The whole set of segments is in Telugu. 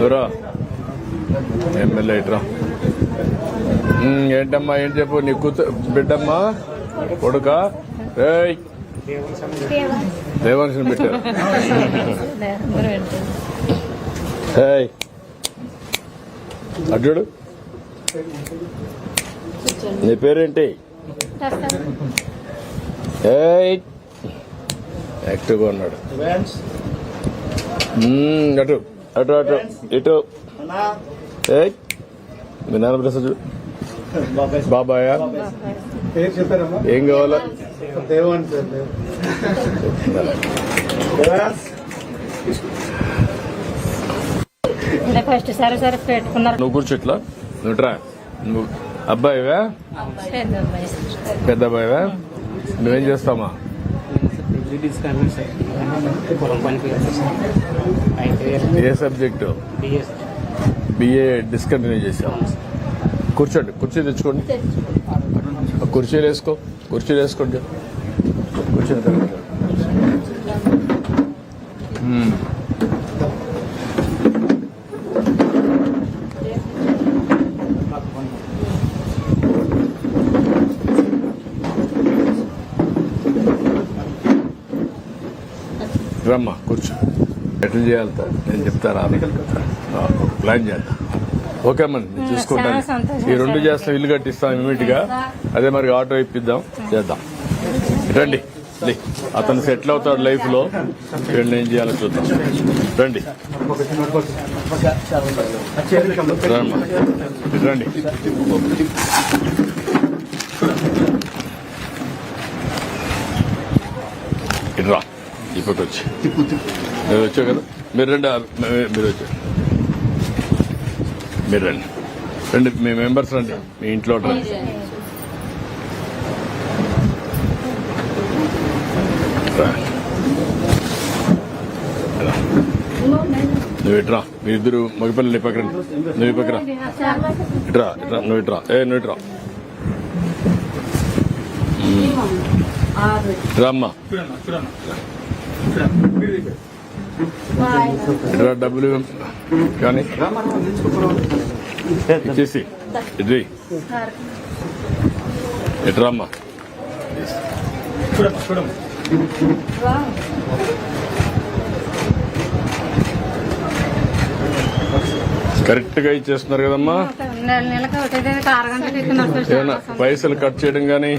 దూరా. ఎమ్మెల్యే ఇట్రా ఏంటమ్మా ఏం చెప్పు? నీ కూతు బిడ్డమ్మా? కొడుక? ఏయ్! దేవాంశని పెట్టారు. అడ్డు నీ పేరేంటి? ఏయ్! యాక్టివ్గా ఉన్నాడు. అటు అటు అటు ఇటు. మీ నాన్న ప్రసాద్. బాబాయ్. ఏం కావాలా. ఫస్ట్ సరే సరే పెట్టుకున్నారు. నువ్వు కూర్చో ఇట్లా. నువ్వు ట్రా నువ్వు అబ్బాయివా? పెద్ద అబ్బాయి. పెద్ద అబ్బాయివా? నువ్వేం చేస్తావా ఏ subject? B S B A discontinue చేసావు కూర్చోండి కుర్చీ తెచ్చుకోండి. కుర్చీలు వేసుకో కుర్చీలు వేసుకోండి. కూర్చొని రమ్మా కూర్చో. ఎట్లా చేయాలి? నేను చెప్తారా ఆ, ప్లాన్ చేద్దాం. ఓకే అమ్మ నేను చూసుకుంటాను. ఈ రెండు చేస్తాం ఇల్లు కట్టిస్తాం ఇమీడియట్గా అదే మరి ఆటో ఇప్పిద్దాం చేద్దాం. రండి. అతను సెటిల్ అవుతాడు లైఫ్లో ఏం చేయాలో చూద్దాం. రండి. రండి. ఇప్పుడు వచ్చి. మీరు వచ్చావు కదా? మీరు రండి మీరు వచ్చారు మీరు రండి. రండి మీ మెంబర్స్ రండి. మీ ఇంట్లో రండి. నువ్వు ఇట్రా. మీ ఇద్దరు మగపిల్లలు నీ పక్కన నువ్వు ఈ పక్కన ఇట్రా ఇట్రా నువ్వు ఇట్రా. ఏ నువ్వు ఇట్రా. రామ్మా డబ్బులు కానీ ఇచ్చేసి ఇది ఎట్రామ్మా కరెక్ట్గా ఇచ్చేస్తున్నారు కదమ్మా. పైసలు కట్ చేయడం ఆ,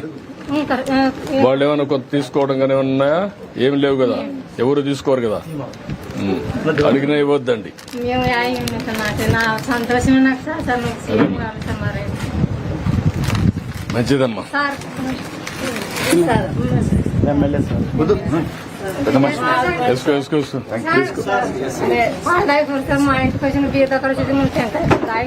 వాళ్ళు ఏమైనా కొంత తీసుకోవడం కానీ ఉన్నాయా? ఏం లేవు కదా. ఎవరు తీసుకోరు కదా. అడిగినా ఇవ్వద్దండి. మంచిదమ్మా. తీసుకో పండగ మా ఇంటికి వచ్చిన బీద ఒకరు చూసి మేము తింటాం